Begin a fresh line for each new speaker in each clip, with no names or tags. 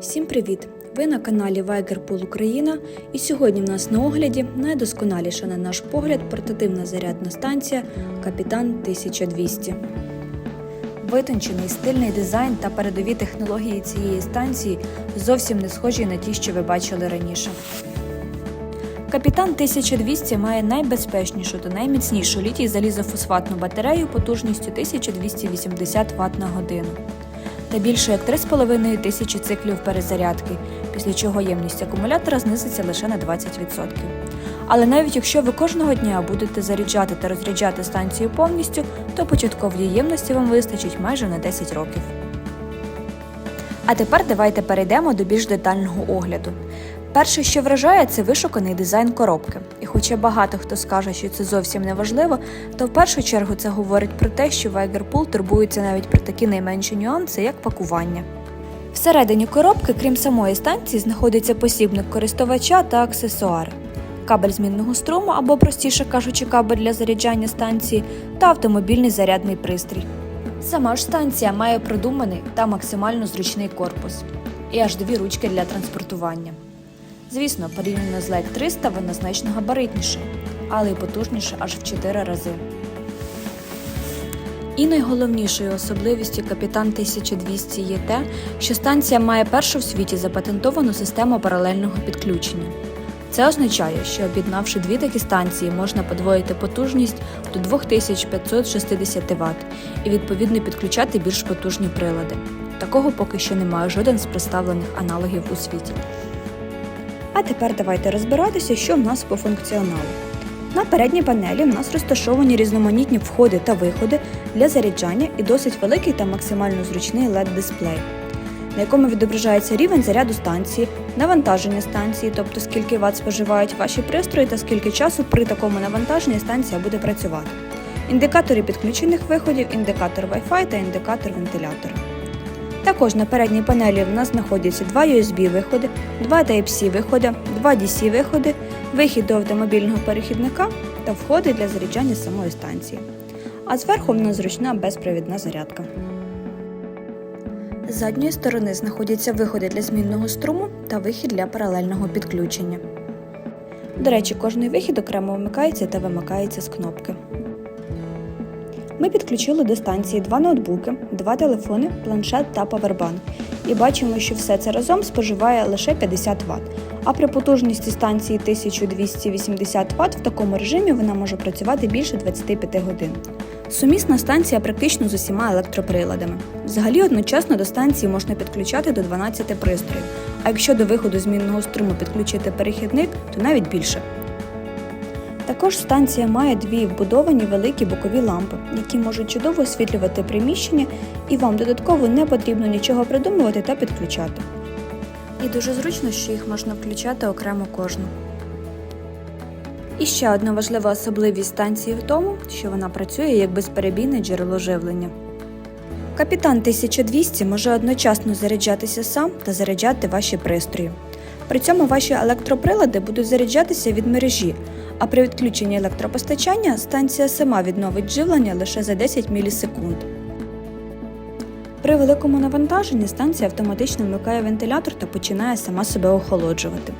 Всім привіт! Ви на каналі Viger Україна, і сьогодні в нас на огляді найдосконаліша на наш погляд портативна зарядна станція Капітан 1200. Витончений стильний дизайн та передові технології цієї станції зовсім не схожі на ті, що ви бачили раніше. Капітан 1200 має найбезпечнішу та найміцнішу літій залізофосфатну батарею потужністю 1280 Вт на годину та більше як 3,5 тисячі циклів перезарядки, після чого ємність акумулятора знизиться лише на 20%. Але навіть якщо ви кожного дня будете заряджати та розряджати станцію повністю, то початкової ємності вам вистачить майже на 10 років. А тепер давайте перейдемо до більш детального огляду. Перше, що вражає, це вишуканий дизайн коробки. І хоча багато хто скаже, що це зовсім не важливо, то в першу чергу це говорить про те, що Вайгерпул турбується навіть про такі найменші нюанси, як пакування. Всередині коробки, крім самої станції, знаходиться посібник користувача та аксесуари. Кабель змінного струму або, простіше кажучи, кабель для заряджання станції та автомобільний зарядний пристрій. Сама ж станція має продуманий та максимально зручний корпус і аж дві ручки для транспортування. Звісно, порівняно з LED 300 вона значно габаритніша, але й потужніша аж в 4 рази. І найголовнішою особливістю Капітан 1200 є те, що станція має першу в світі запатентовану систему паралельного підключення. Це означає, що об'єднавши дві такі станції, можна подвоїти потужність до 2560 Вт і відповідно підключати більш потужні прилади. Такого поки що немає жоден з представлених аналогів у світі. А тепер давайте розбиратися, що в нас по функціоналу. На передній панелі в нас розташовані різноманітні входи та виходи для заряджання і досить великий та максимально зручний LED-дисплей, на якому відображається рівень заряду станції, навантаження станції, тобто скільки Вт споживають ваші пристрої та скільки часу при такому навантаженні станція буде працювати, індикатори підключених виходів, індикатор Wi-Fi та індикатор вентилятора. Також на передній панелі в нас знаходяться два USB виходи, два Type-C виходи, два DC виходи, вихід до автомобільного перехідника та входи для заряджання самої станції. А зверху в нас зручна безпровідна зарядка. З задньої сторони знаходяться виходи для змінного струму та вихід для паралельного підключення. До речі, кожний вихід окремо вмикається та вимикається з кнопки. Ми підключили до станції два ноутбуки, два телефони, планшет та павербанк. І бачимо, що все це разом споживає лише 50 Вт. А при потужності станції 1280 Вт в такому режимі вона може працювати більше 25 годин. Сумісна станція практично з усіма електроприладами. Взагалі одночасно до станції можна підключати до 12 пристроїв, а якщо до виходу змінного струму підключити перехідник, то навіть більше. Також станція має дві вбудовані великі бокові лампи, які можуть чудово освітлювати приміщення, і вам додатково не потрібно нічого придумувати та підключати. І дуже зручно, що їх можна включати окремо кожну. І ще одна важлива особливість станції в тому, що вона працює як безперебійне джерело живлення. Капітан 1200 може одночасно заряджатися сам та заряджати ваші пристрої. При цьому ваші електроприлади будуть заряджатися від мережі, а при відключенні електропостачання станція сама відновить живлення лише за 10 мілісекунд. При великому навантаженні станція автоматично вмикає вентилятор та починає сама себе охолоджувати.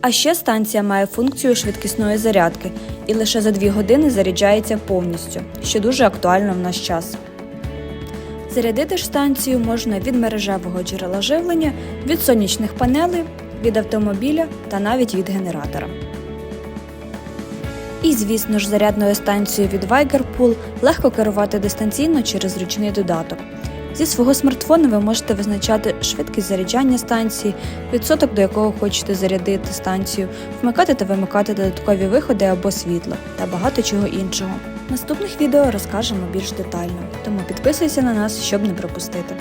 А ще станція має функцію швидкісної зарядки і лише за 2 години заряджається повністю, що дуже актуально в наш час. Зарядити ж станцію можна від мережевого джерела живлення, від сонячних панелей, від автомобіля та навіть від генератора. І, звісно ж, зарядною станцією від Vigerpool легко керувати дистанційно через ручний додаток. Зі свого смартфона ви можете визначати швидкість заряджання станції, відсоток, до якого хочете зарядити станцію, вмикати та вимикати додаткові виходи або світло та багато чого іншого. Наступних відео розкажемо більш детально, тому підписуйся на нас, щоб не пропустити.